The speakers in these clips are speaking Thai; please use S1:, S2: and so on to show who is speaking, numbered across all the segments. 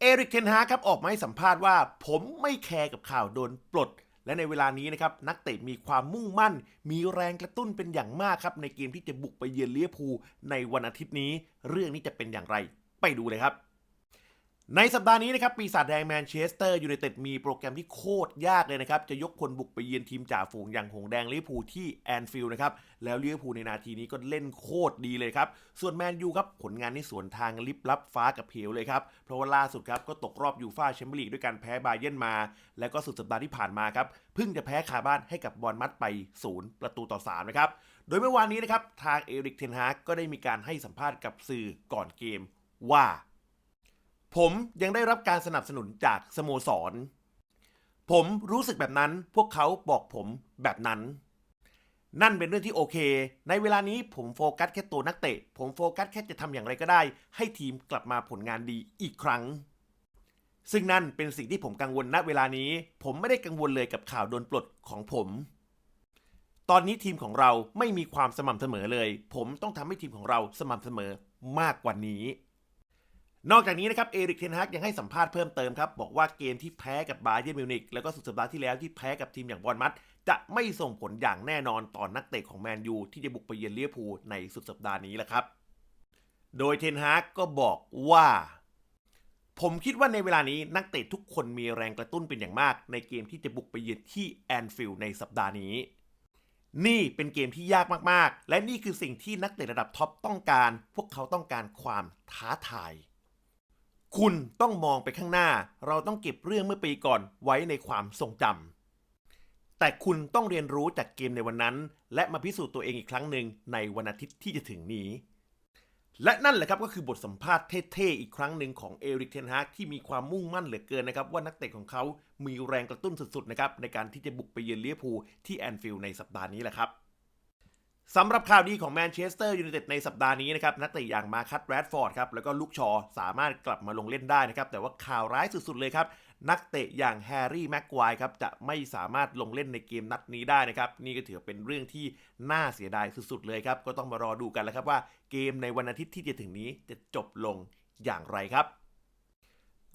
S1: เอริกเทนฮาครับออกมาให้สัมภาษณ์ว่า ผมไม่แคร์กับข่าวโดนปลด และในเวลานี้นะครับนักเตะมีความมุ่งมั่น มีแรงกระตุ้นเป็นอย่างมากครับ ในเกมที่จะบุกไปเยือนเลียพูในวันอาทิตย์นี้ เรื่องนี้จะเป็นอย่างไร ไปดูเลยครับ ในสัปดาห์นี้นะครับ ปีศาจแดงแมนเชสเตอร์ยูไนเต็ดมีโปรแกรมที่โคตรยากเลยนะครับ จะยกคนบุกไปเยือนทีมจ่าฝูงอย่างหงแดงลิเวอร์พูลที่แอนฟิลด์นะครับ แล้วลิเวอร์พูลในนาทีนี้ก็เล่นโคตรดีเลยครับ ส่วนแมนยูครับ ผลงานในสวนทางลิบลับฟ้ากับเพลเลยครับ เพราะว่าล่าสุดครับ ก็ตกรอบยูฟ่าแชมเปี้ยนลีกด้วยการแพ้บาเยิร์นมา แล้วก็สุดสัปดาห์ที่ผ่านมาครับเพิ่งจะแพ้คาบ้านให้กับบอลมัดไปศูนย์ประตูต่อสามนะครับโดยเมื่อวานนี้นะครับทางเอริกเทนฮากก็ได้มีการให้สัมภาษณ์กับสื่อก่อนเกมว่า ผมยังได้รับการสนับสนุนจากสโมสร ผมรู้สึกแบบนั้นพวกเขาบอกผมแบบนั้น นั่นเป็นเรื่องที่โอเค ในเวลานี้ผมโฟกัสแค่ตัวนักเตะ ผมโฟกัสแค่จะทำอย่างไรก็ได้ ให้ทีมกลับมาผลงานดีอีกครั้ง ซึ่งนั่นเป็นสิ่งที่ผมกังวลณเวลานี้ ผมไม่ได้กังวลเลยกับข่าวโดนปลดของผม ตอนนี้ทีมของเราไม่มีความสม่ำเสมอเลย ผมต้องทำให้ทีมของเราสม่ำเสมอมากกว่านี้ นอกจากนี้นะครับเอริกเทนฮากยังให้สัมภาษณ์เพิ่มเติมครับ บอกว่าเกมที่แพ้กับบาเยิร์นมิวนิกแล้วก็สุดสัปดาห์ที่แล้วที่แพ้กับทีมอย่างบอลมัด จะไม่ส่งผลอย่างแน่นอนต่อนนักเตะของแมนยูที่จะบุกไปเยือนเลียพูในสุดสัปดาห์นี้แหละครับ โดยเทนฮากก็บอกว่า ผมคิดว่าในเวลานี้นักเตะทุกคนมีแรงกระตุ้นเป็นอย่างมาก ในเกมที่จะบุกไปเยือนที่แอนฟิลด์ในสัปดาห์นี้นี่เป็นเกมที่ยากมากๆ และนี่คือสิ่งที่นักเตะระดับท็อปต้องการ พวกเขาต้องการความท้าทาย คุณต้องมองไปข้างหน้า เราต้องเก็บเรื่องเมื่อปีก่อนไว้ในความทรงจำแต่คุณต้องเรียนรู้จากเกมในวันนั้น และมาพิสูจน์ตัวเองอีกครั้งหนึ่งในวันอาทิตย์ที่จะถึงนี้ และนั่นแหละครับก็คือบทสัมภาษณ์เท่ๆอีกครั้งหนึ่งของเอริกเทนฮากที่มีความมุ่งมั่นเหลือเกินนะครับว่านักเตะของเขามีแรงกระตุ้นสุดๆนะครับในการที่จะบุกไปเยือนเวอร์พูที่แอนฟิลด์ในสัปดาห์นี้แหละครับ สำหรับข่าวดีของแมนเชสเตอร์ยูไนเต็ดในสัปดาห์นี้นะครับ นักเตะอย่างมาคัตแรดฟอร์ดครับ แล้วก็ลูกชอสามารถกลับมาลงเล่นได้นะครับ แต่ว่าข่าวร้ายสุดๆเลยครับ นักเตะอย่างแฮร์รี่แม็กควายครับ จะไม่สามารถลงเล่นในเกมนัดนี้ได้นะครับ นี่ก็ถือเป็นเรื่องที่น่าเสียดายสุดๆเลยครับ ก็ต้องมารอดูกันแล้วครับว่าเกมในวันอาทิตย์ที่จะถึงนี้จะจบลงอย่างไรครับ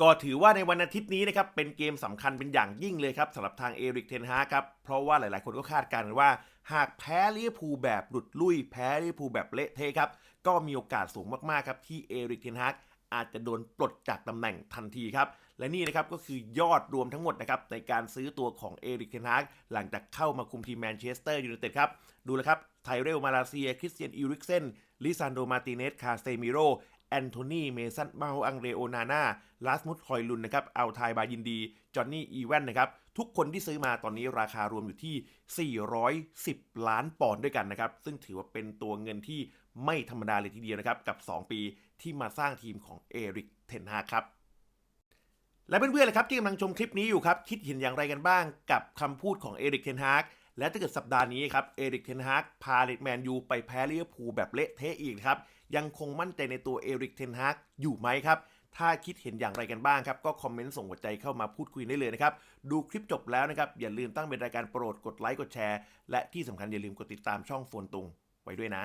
S1: ก็ถือว่าในวันอาทิตย์นี้นะครับเป็นเกมสำคัญเป็นอย่างยิ่งเลยครับสำหรับทางเอริกเทนฮาครับเพราะว่าหลายๆ คนก็คาดการณ์ว่า หากแพ้ลิเวอร์พูลแบบหลุดลุยแพ้ลิเวอร์พูลแบบเละเทะครับก็มีโอกาสสูงมากๆครับที่เอริกเทนฮากอาจจะโดนปลดจากตำแหน่งทันทีครับ และนี่นะครับก็คือยอดรวมทั้งหมดนะครับในการซื้อตัวของเอริกเทนฮากหลังจากเข้ามาคุมทีมแมนเชสเตอร์ยูไนเต็ดครับ ดูเลครับไทเรลมาลาเซีย คริสเตียนอิริกเซนลิซานโดมาติเนสคาเซมิโร แอนโทนีเมสันมาโอังเรโอนาน่าลาสมุตฮอยลุนนะครับเอัลไทบายินดี จอห์นนี่อีแวนนะครับ ทุกคนที่ซื้อมาตอนนี้ราคารวมอยู่ที่ 410 ล้านปอนด์ด้วยกันนะครับ ซึ่งถือว่าเป็นตัวเงินที่ไม่ธรรมดาเลยทีเดียวนะครับ กับ 2 ปีที่มาสร้างทีมของเอริกเทนฮาครับและเพื่อนๆเลยครับที่กำลังชมคลิปนี้อยู่ครับ คิดเห็นอย่างไรกันบ้างกับคำพูดของเอริกเทนฮาก และถ้าเกิดสัปดาห์นี้ครับเอริกเทนฮากพาเลดแมนยูไปแพ้ลิเวอร์พูลแบบเละเทะอีกครับยังคงมั่นใจในตัวเอริกเทนฮากอยู่ไหมครับถ้าคิดเห็นอย่างไรกันบ้างครับ ก็คอมเมนต์ส่งหัวใจเข้ามาพูดคุยได้เลยนะครับ ดูคลิปจบแล้วนะครับ อย่าลืมตั้งเป็นรายการโปรดกดไลค์กดแชร์ และที่สำคัญอย่าลืมกดติดตามช่องโฟนตุงไว้ด้วยนะ